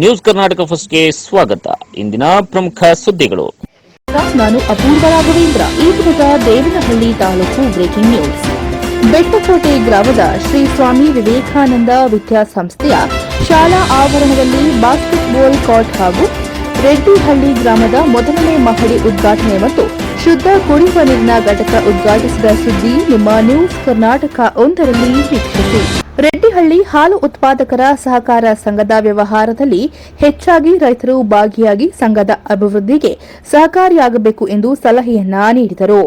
News Karnataka ಫಸ್ಟ್ಗೆ ಸ್ವಾಗತ. ಇಂದಿನ ಪ್ರಮುಖ ಸುದ್ದಿಗಳು. ನಾನು ಅಪೂರ್ವ ರಾಘವೇಂದ್ರ. ಈ ದಿನದ ದೇವನಹಳ್ಳಿ ತಾಲೂಕು ಬ್ರೇಕಿಂಗ್ ನ್ಯೂಸ್ ಬೆಟ್ಟಕೋಟೆ ಗ್ರಾಮದ ಶ್ರೀ ಸ್ವಾಮಿ ವಿವೇಕಾನಂದ ವಿದ್ಯಾಸಂಸ್ಥೆಯ ಶಾಲಾ ಆವರಣದಲ್ಲಿ ಬಾಸ್ಕೆಟ್ಬಾಲ್ ಕೋರ್ಟ್ ಹಾಗೂ ರೆಡ್ಡಿಹಳ್ಳಿ ಗ್ರಾಮದ ಮೊದಲನೇ ಮಹಡಿ ಉದ್ಘಾಟನೆ ಮತ್ತು ಶುದ್ಧ ಕುಡಿಯುವ ನೀರಿನ ಘಟಕ ಉದ್ಘಾಟಿಸಿದ ಸುದ್ದಿ ನಿಮ್ಮ ನ್ಯೂಸ್ ಕರ್ನಾಟಕ ಒಂದರಲ್ಲಿ ವೀಕ್ಷಿಸಿ. ರೆಡ್ಡಿಹಳ್ಳಿ ಹಾಲು ಉತ್ಪಾದಕರ ಸಹಕಾರ ಸಂಘದ ವ್ಯವಹಾರದಲ್ಲಿ ಹೆಚ್ಚಾಗಿ ರೈತರು ಭಾಗಿಯಾಗಿ ಸಂಘದ ಅಭಿವೃದ್ಧಿಗೆ ಸಹಕಾರಿಯಾಗಬೇಕು ಎಂದು ಸಲಹೆಯನ್ನ ನೀಡಿದರು.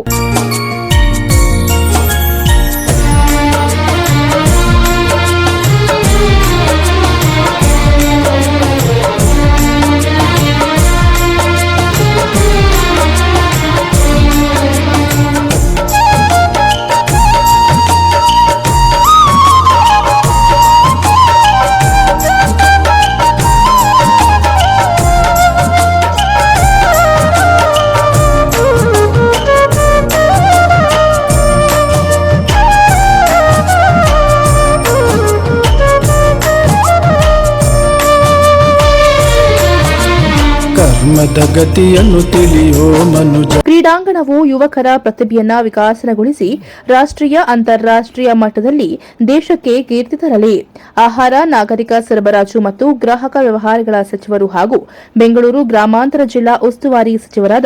ತಿಳಿಯೋ ಮನುಜ. ಕ್ರೀಡಾಂಗಣವು ಯುವಕರ ಪ್ರತಿಭೆಯನ್ನ ವಿಕಾಸನಗೊಳಿಸಿ ರಾಷ್ಟ್ರೀಯ, ಅಂತಾರಾಷ್ಟ್ರೀಯ ಮಟ್ಟದಲ್ಲಿ ದೇಶಕ್ಕೆ ಕೀರ್ತಿ ತರಲಿ. ಆಹಾರ, ನಾಗರಿಕ ಸರಬರಾಜು ಮತ್ತು ಗ್ರಾಹಕ ವ್ಯವಹಾರಗಳ ಸಚಿವರು ಹಾಗೂ ಬೆಂಗಳೂರು ಗ್ರಾಮಾಂತರ ಜಿಲ್ಲಾ ಉಸ್ತುವಾರಿ ಸಚಿವರಾದ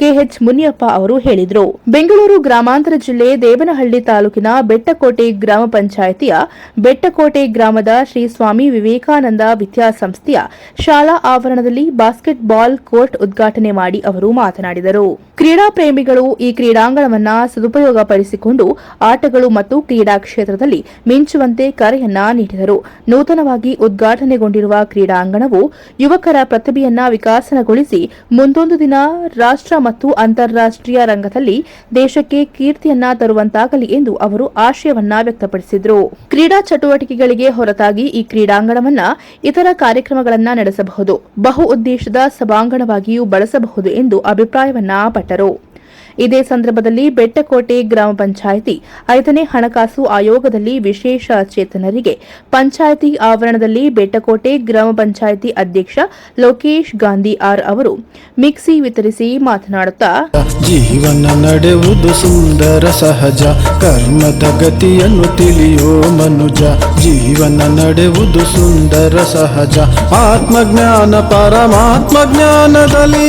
ಕೆಎಚ್ ಮುನಿಯಪ್ಪ ಅವರು ಹೇಳಿದರು. ಬೆಂಗಳೂರು ಗ್ರಾಮಾಂತರ ಜಿಲ್ಲೆ ದೇವನಹಳ್ಳಿ ತಾಲೂಕಿನ ಬೆಟ್ಟಕೋಟೆ ಗ್ರಾಮ ಪಂಚಾಯಿತಿಯ ಬೆಟ್ಟಕೋಟೆ ಗ್ರಾಮದ ಶ್ರೀ ಸ್ವಾಮಿ ವಿವೇಕಾನಂದ ವಿದ್ಯಾಸಂಸ್ಥೆಯ ಶಾಲಾ ಆವರಣದಲ್ಲಿ ಬಾಸ್ಕೆಟ್ ಬಾಲ್ ಕೋರ್ಟ್ ಉದ್ಘಾಟನೆ ಮಾಡಿ ಅವರು ಮಾತನಾಡಿದರು. ಕ್ರೀಡಾ ಪ್ರೇಮಿಗಳು ಈ ಕ್ರೀಡಾಂಗಣವನ್ನ ಸದುಪಯೋಗಪಡಿಸಿಕೊಂಡು ಆಟಗಳು ಮತ್ತು ಕ್ರೀಡಾ ಕ್ಷೇತ್ರದಲ್ಲಿ ಮಿಂಚುವಂತೆ ಕರೆಯನ್ನ ನೀಡಿದರು. ನೂತನವಾಗಿ ಉದ್ಘಾಟನೆಗೊಂಡಿರುವ ಕ್ರೀಡಾಂಗಣವು ಯುವಕರ ಪ್ರತಿಭೆಯನ್ನ ವಿಕಾಸನಗೊಳಿಸಿ ಮುಂದೊಂದು ದಿನ ರಾಷ್ಟ್ರ ಮತ್ತು ಅಂತಾರಾಷ್ಟ್ರೀಯ ರಂಗದಲ್ಲಿ ದೇಶಕ್ಕೆ ಕೀರ್ತಿಯನ್ನ ತರುವಂತಾಗಲಿ ಎಂದು ಅವರು ಆಶಯವನ್ನ ವ್ಯಕ್ತಪಡಿಸಿದರು. ಕ್ರೀಡಾ ಚಟುವಟಿಕೆಗಳಿಗೆ ಹೊರತಾಗಿ ಈ ಕ್ರೀಡಾಂಗಣವನ್ನ ಇತರ ಕಾರ್ಯಕ್ರಮಗಳನ್ನ ನಡೆಸಬಹುದು. ಬಹು ಉದ್ದೇಶದ ಸಭಾಂಗಣವಾಗಿಯೂ ಬಳಸಬಹುದು ಎಂದು ಅಭಿಪ್ರಾಯವನ್ನ ಪಟ್ಟರು. ಇದೇ ಸಂದರ್ಭದಲ್ಲಿ ಬೆಟ್ಟಕೋಟೆ ಗ್ರಾಮ ಪಂಚಾಯಿತಿ ಐದನೇ ಹಣಕಾಸು ಆಯೋಗದಲ್ಲಿ ವಿಶೇಷ ಚೇತನರಿಗೆ ಪಂಚಾಯಿತಿ ಆವರಣದಲ್ಲಿ ಬೆಟ್ಟಕೋಟೆ ಗ್ರಾಮ ಪಂಚಾಯಿತಿ ಅಧ್ಯಕ್ಷ ಲೋಕೇಶ್ ಗಾಂಧಿ ಆರ್ ಅವರು ಮಿಕ್ಸಿ ವಿತರಿಸಿ ಮಾತನಾಡುತ್ತಾ, ಜೀವನ ನಡೆಯುವುದು ಸುಂದರ ಸಹಜ, ಕರ್ಮದ ಗತಿಯನ್ನು ತಿಳಿಯೋ ಮನುಜ. ಜೀವನ ನಡೆಯುವುದು ಸುಂದರ ಸಹಜ, ಆತ್ಮಜ್ಞಾನ ಪರಮಾತ್ಮ ಜ್ಞಾನದಲ್ಲಿ.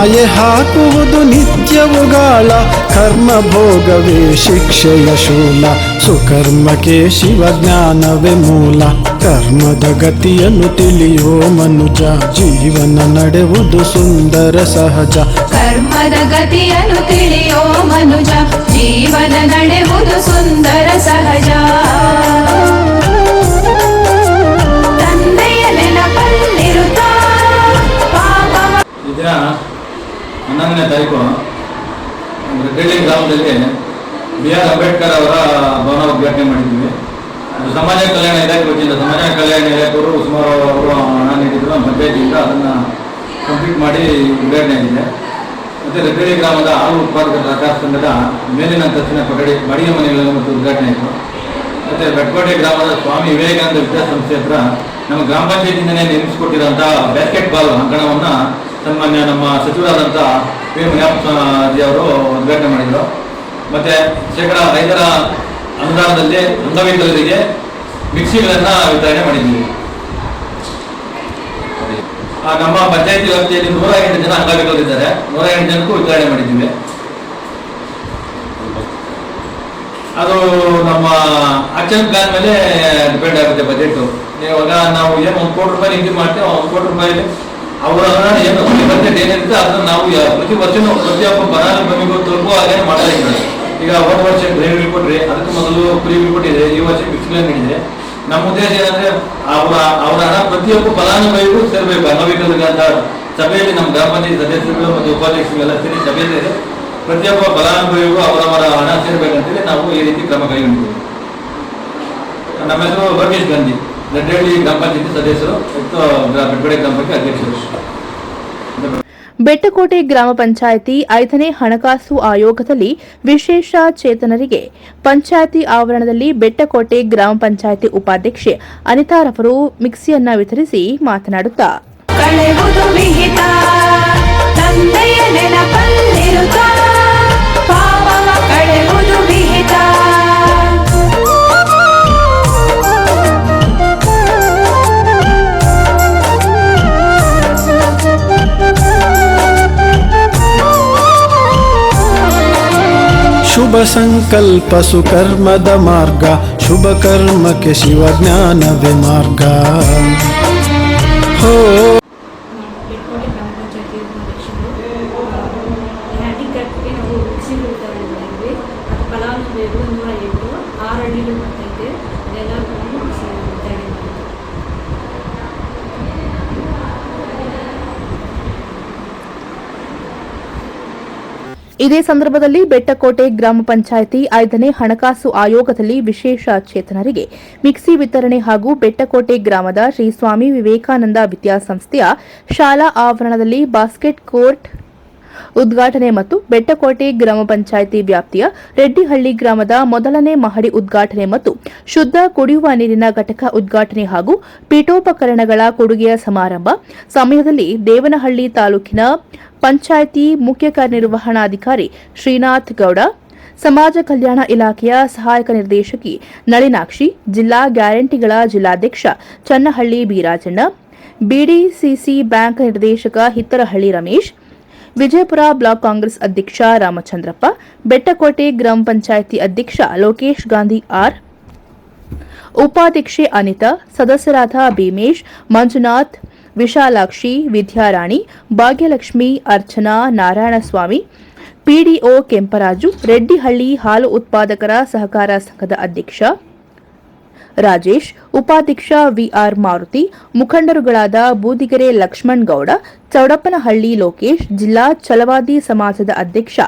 ಮಾಯೆ ಹಾಕುವುದು ನಿತ್ಯವುಗಳ ಕರ್ಮ ಭೋಗವೇ ಶಿಕ್ಷೆಯ ಶೂಲ. ಸುಕರ್ಮಕ್ಕೆ ಶಿವಜ್ಞಾನವೇ ಮೂಲ. ಕರ್ಮದ ಗತಿಯನ್ನು ತಿಳಿಯೋ ಮನುಜ. ಜೀವನ ನಡೆವುದು ಸುಂದರ ಸಹಜ. ಕರ್ಮದ ಗತಿಯನ್ನು ತಿಳಿಯೋ ಮನುಜ. ಜೀವನ ನಡೆವುದು ಸುಂದರ ಸಹಜ. ಹನ್ನೊಂದನೇ ತಾರೀಕು ರೆಡ್ಡಿ ಗ್ರಾಮದಲ್ಲಿ ಬಿ ಆರ್ ಅಂಬೇಡ್ಕರ್ ಅವರ ಭವನ ಉದ್ಘಾಟನೆ ಮಾಡಿದ್ದೀವಿ ಸಮಾಜ ಕಲ್ಯಾಣ ಇಲಾಖೆ ವತಿಯಿಂದ, ಸಮಾಜ ಕಲ್ಯಾಣ ಇಲಾಖೆಯವರು ಸುಮಾರು ಅವರು ಹಣ ನೀಡಿದ್ರು, ಪಂಚಾಯತಿಯಿಂದ ಅದನ್ನು ಕಂಪ್ಲೀಟ್ ಮಾಡಿ ಉದ್ಘಾಟನೆ ಆಗಿದೆ. ಮತ್ತು ರೆಡ್ಡಿ ಗ್ರಾಮದ ಹಾಲು ಉತ್ಪಾದಕರ ಸಹಕಾರ ಸಂಘದ ಮೇಲಿನ ಅಂತಸ್ತಿನ ಕೊಠಡಿ, ಮಡಿಯ ಮನೆಗಳನ್ನು ಮತ್ತು ಉದ್ಘಾಟನೆ ಆಯಿತು. ಮತ್ತೆ ಬೆಟ್ಕೋಟೆ ಗ್ರಾಮದ ಸ್ವಾಮಿ ವಿವೇಕಾನಂದ ವಿದ್ಯಾಸಂಸ್ಥೆ ಹತ್ರ ನಮ್ಮ ಗ್ರಾಮ ಪಂಚಾಯತಿಯಿಂದನೇ ನಿರ್ಮಿಸಿಕೊಟ್ಟಿರುವಂಥ ಬ್ಯಾಸ್ಕೆಟ್ ಬಾಲ್ ಅಂಕಣವನ್ನ ಸನ್ಮಾನ್ಯ ನಮ್ಮ ಸಚಿವರಾದಂಥ ಪಿ ಜಿ ಅವರು ಉದ್ಘಾಟನೆ ಮಾಡಿದರು. ಮತ್ತು ಶೇಕಡ ಐದರ ಅನುದಾನದಲ್ಲಿ ಅಂಗವಿಕಲರಿಗೆ ಮಿಕ್ಸಿಗಳನ್ನು ವಿತರಣೆ ಮಾಡಿದ್ದೀವಿ ನಮ್ಮ ಪಂಚಾಯತಿ ವ್ಯಾಪ್ತಿಯಲ್ಲಿ ನೂರ ಎಂಟು ಜನ ಅಂಗವಿಕಲರಿದ್ದಾರೆ. ನೂರ ಎಂಟು ಜನಕ್ಕೂ ವಿತರಣೆ ಮಾಡಿದ್ದೀವಿ ಅದು ನಮ್ಮ ಆಕ್ಷನ್ ಪ್ಲಾನ್ ಮೇಲೆ ಡಿಪೆಂಡ್ ಆಗುತ್ತೆ ಬಜೆಟ್. ಇವಾಗ ನಾವು ಏನು ಒಂದು ಕೋಟಿ ರೂಪಾಯಿ ನಿಗದಿ ಮಾಡ್ತೀವಿ ಒಂದು ಕೋಟಿ ರೂಪಾಯಿ ಅವರ ಏನು ಬಜೆಟ್ ಏನಿರುತ್ತೆ, ಅದನ್ನ ನಾವು ಪ್ರತಿ ವರ್ಷನೂ ಪ್ರತಿಯೊಬ್ಬ ಫಲಾನುಭವಿಗೂ ತಲುಪುವ ಹಾಗೆ ಮಾಡ್ತಾ ಇದ್ದೀವಿ. ಈಗ ಹೋದ ವರ್ಷ ಗ್ರೇಡ್ ಕೊಟ್ರಿ, ಅದಕ್ಕೆ ಮೊದಲು ಫ್ರೀ ಕೊಟ್ಟಿದೆ ಈ ವರ್ಷ ಬಿಕ್ಸ್ಲೈನ್ ಇದೆ ನಮ್ಮ ಉದ್ದೇಶ ಏನಂದ್ರೆ, ಅವರ ಅವರ ಹಣ ಪ್ರತಿಯೊಬ್ಬ ಫಲಾನುಭವಿಗೂ ಸೇರ್ಬೇಕು. ಅಂಗವಿಕಲರಿಗೆ ಅಂತ ಸಭೆಯಲ್ಲಿ ನಮ್ಮ ಗ್ರಾಮ ಪಂಚಾಯತ್ ಸದಸ್ಯರುಗಳು ಮತ್ತು ಉಪಾಧ್ಯಕ್ಷರುಗಳೆಲ್ಲ ಸೇರಿ ಸಭೆಯಲ್ಲಿ ಪ್ರತಿಯೊಬ್ಬ ಫಲಾನುಭವಿಗೂ ಅವರವರ ಹಣ ಸೇರ್ಬೇಕಂತೇಳಿ ನಾವು ಈ ರೀತಿ ಕ್ರಮ ಕೈಗೊಂಡಿದ್ದೀವಿ. ನಮ್ಮ ಹೆಸರು ರಮೇಶ್ ಗಾಂಧಿ. ದಡ್ಡಹಳ್ಳಿ ಗ್ರಾಮ ಪಂಚಾಯತಿ ಸದಸ್ಯರು ಮತ್ತು ಬೆಟ್ಟಗಡೆ ಗ್ರಾಮ ಪಂಚಾಯತಿ ಅಧ್ಯಕ್ಷರು. ಬೆಟ್ಟಕೋಟೆ ಗ್ರಾಮ ಪಂಚಾಯಿತಿ ಐದನೇ ಹಣಕಾಸು ಆಯೋಗದಲ್ಲಿ ವಿಶೇಷ ಚೇತನರಿಗೆ ಪಂಚಾಯಿತಿ ಆವರಣದಲ್ಲಿ ಬೆಟ್ಟಕೋಟೆ ಗ್ರಾಮ ಪಂಚಾಯಿತಿ ಉಪಾಧ್ಯಕ್ಷೆ ಅನಿತಾ ಅನಿತಾರವರು ಮಿಕ್ಸಿಯನ್ನ ವಿತರಿಸಿ ಮಾತನಾಡುತ್ತಾ. ಶುಭ ಸಂಕಲ್ಪ ಸುಕರ್ಮದ ಮಾರ್ಗ ಶುಭ ಕರ್ಮಕ್ಕೆ ಶಿವಜ್ಞಾನವೇ ಮಾರ್ಗ. ಹೋ ಬೆಟ್ಕೋಟೆ ಗ್ರಾಮ ಪಂಚಾಯತಿ ಉಪಾಧ್ಯಕ್ಷರು ಹ್ಯಾಂಡಿಕ್ಯಾಪ್ಗೆ ನಾವು ಮಿಕ್ಸಿಗಳು ವಿತರಣೆ ಮಾಡಿದ್ವಿ ಮತ್ತು ಫಲಾನುಭವಿಗಳು ನೂರ ಎಂಟು ಆರು ಅಡಿಗಳು ಬರ್ತೈತೆ ಅದೆಲ್ಲರಿಗೂ ಮಿಕ್ಸಿ ವಿತರಣೆ ಮಾಡಿದ್ವಿ ಇದೇ ಸಂದರ್ಭದಲ್ಲಿ ಬೆಟ್ಟಕೋಟೆ ಗ್ರಾಮ ಪಂಚಾಯಿತಿ ಐದನೇ ಹಣಕಾಸು ಆಯೋಗದಲ್ಲಿ ವಿಶೇಷ ಚೇತನರಿಗೆ ಮಿಕ್ಸಿ ವಿತರಣೆ ಹಾಗೂ ಬೆಟ್ಟಕೋಟೆ ಗ್ರಾಮದ ಶ್ರೀ ಸ್ವಾಮಿ ವಿವೇಕಾನಂದ ವಿದ್ಯಾಸಂಸ್ಥೆಯ ಶಾಲಾ ಆವರಣದಲ್ಲಿ ಬಾಸ್ಕೆಟ್ ಕೋರ್ಟ್ ಉದ್ಘಾಟನೆ ಮತ್ತು ಬೆಟ್ಟಕೋಟೆ ಗ್ರಾಮ ಪಂಚಾಯಿತಿ ವ್ಯಾಪ್ತಿಯ ರೆಡ್ಡಿಹಳ್ಳಿ ಗ್ರಾಮದ ಮೊದಲನೇ ಮಹಡಿ ಉದ್ಘಾಟನೆ ಮತ್ತು ಶುದ್ಧ ಕುಡಿಯುವ ನೀರಿನ ಘಟಕ ಉದ್ಘಾಟನೆ ಹಾಗೂ ಪೀಠೋಪಕರಣಗಳ ಕೊಡುಗೆಯ ಸಮಾರಂಭ. ಸಮಯದಲ್ಲಿ ದೇವನಹಳ್ಳಿ ತಾಲೂಕಿನ ಪಂಚಾಯಿತಿ ಮುಖ್ಯ ಕಾರ್ಯನಿರ್ವಹಣಾಧಿಕಾರಿ ಶ್ರೀನಾಥ್ ಗೌಡ, ಸಮಾಜ ಕಲ್ಯಾಣ ಇಲಾಖೆಯ ಸಹಾಯಕ ನಿರ್ದೇಶಕಿ ನಳಿನಾಕ್ಷಿ, ಜಿಲ್ಲಾ ಗ್ಯಾರಂಟಿಗಳ ಜಿಲ್ಲಾಧ್ಯಕ್ಷ ಚನ್ನಹಳ್ಳಿ ಬೀರಾಜಣ್ಣ, ಬಿಡಿಸಿಸಿ ಬ್ಯಾಂಕ್ ನಿರ್ದೇಶಕ ಹಿತ್ತರಹಳ್ಳಿ ರಮೇಶ್, ವಿಜಯಪುರ ಬ್ಲಾಕ್ ಕಾಂಗ್ರೆಸ್ ಅಧ್ಯಕ್ಷ ರಾಮಚಂದ್ರಪ್ಪ, ಬೆಟ್ಟಕೋಟೆ ಗ್ರಾಮ ಪಂಚಾಯಿತಿ ಅಧ್ಯಕ್ಷ ಲೋಕೇಶ್ ಗಾಂಧಿ ಆರ್, ಉಪಾಧ್ಯಕ್ಷೆ ಅನಿತಾ, ಸದಸ್ಯರಾದ ಭೀಮೇಶ್, ಮಂಜುನಾಥ್ ವಿಶಾಲಾಕ್ಷಿ, ವಿದ್ಯಾರಾಣಿ, ಭಾಗ್ಯಲಕ್ಷ್ಮಿ, ಅರ್ಚನಾ, ನಾರಾಯಣಸ್ವಾಮಿ, ಪಿಡಿಒ ಕೆಂಪರಾಜು, ರೆಡ್ಡಿಹಳ್ಳಿ ಹಾಲು ಉತ್ಪಾದಕರ ಸಹಕಾರ ಸಂಘದ ಅಧ್ಯಕ್ಷ, ರಾಜೇಶ್, ಉಪಾಧ್ಯಕ್ಷ ವಿಆರ್ ಮಾರುತಿ, ಮುಖಂಡರುಗಳಾದ ಬೂದಿಗೆರೆ ಲಕ್ಷ್ಮಣ್ ಗೌಡ, ಚೌಡಪ್ಪನಹಳ್ಳಿ ಲೋಕೇಶ್, ಜಿಲ್ಲಾ ಛಲವಾದಿ ಸಮಾಜದ ಅಧ್ಯಕ್ಷ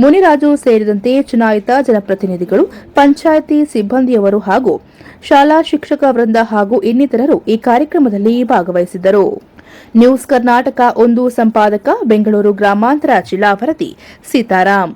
ಮುನಿರಾಜು ಸೇರಿದಂತೆ ಚುನಾಯಿತ ಜನಪ್ರತಿನಿಧಿಗಳು, ಪಂಚಾಯಿತಿ ಸಿಬ್ಬಂದಿಯವರು ಹಾಗೂ ಶಾಲಾ ಶಿಕ್ಷಕ ವೃಂದ ಹಾಗೂ ಇನ್ನಿತರರು ಈ ಕಾರ್ಯಕ್ರಮದಲ್ಲಿ ಭಾಗವಹಿಸಿದ್ದರು. ನ್ಯೂಸ್ ಕರ್ನಾಟಕ ಒಂದು ಸಂಪಾದಕ, ಬೆಂಗಳೂರು ಗ್ರಾಮಾಂತರ ಜಿಲ್ಲಾ ವರದಿ ಸೀತಾರಾಮ್